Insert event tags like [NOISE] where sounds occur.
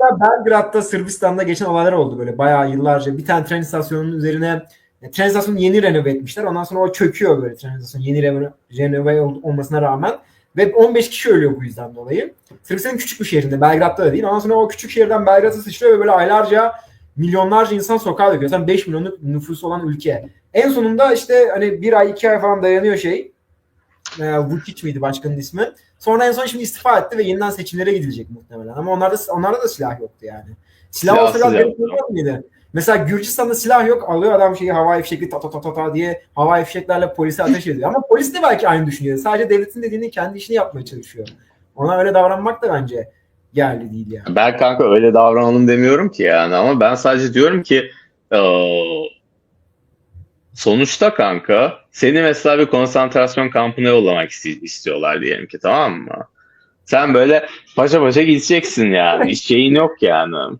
Hatta Belgrad'da Sırbistan'da geçen olaylar oldu böyle bayağı yıllarca. Bir tane tren istasyonunun üzerine e, tren istasyonu yeni renove etmişler. Ondan sonra o çöküyor böyle tren istasyonu yeni renove, renove ol- olmasına rağmen. Ve 15 kişi ölüyor bu yüzden dolayı. Sırbistan'ın küçük bir şehrinde. Belgrad'da da değil. Ondan sonra o küçük şehirden Belgrad'a sıçrıyor ve böyle aylarca milyonlarca insan sokağa döküyor. Zaten 5 milyonluk nüfusu olan ülke. En sonunda işte hani bir ay iki ay falan dayanıyor şey. E, Vučić miydi başkanın ismi? Sonra en son şimdi istifa etti ve yeniden seçimlere gidilecek muhtemelen. Ama onlarda onlarda da silah yoktu yani. Silah olsa Silahsız biraz garip olmaz mıydı? Mesela Gürcistan'da silah yok. Alıyor adam şeyi havai fişekli ta ta ta ta ta diye havai fişeklerle polise ateş ediyor. Ama polis de belki aynı düşünüyor. Sadece devletin dediğini kendi işini yapmaya çalışıyor. Ona öyle davranmak da bence yerli değil yani. Ben kanka öyle davranalım demiyorum ki yani ama ben sadece diyorum ki eee, sonuçta kanka seni mesela bir konsantrasyon kampına yollamak istiyorlar diyelim ki tamam mı? Sen böyle paşa paşa gideceksin yani. [LAUGHS] Hiç şeyin yok yani.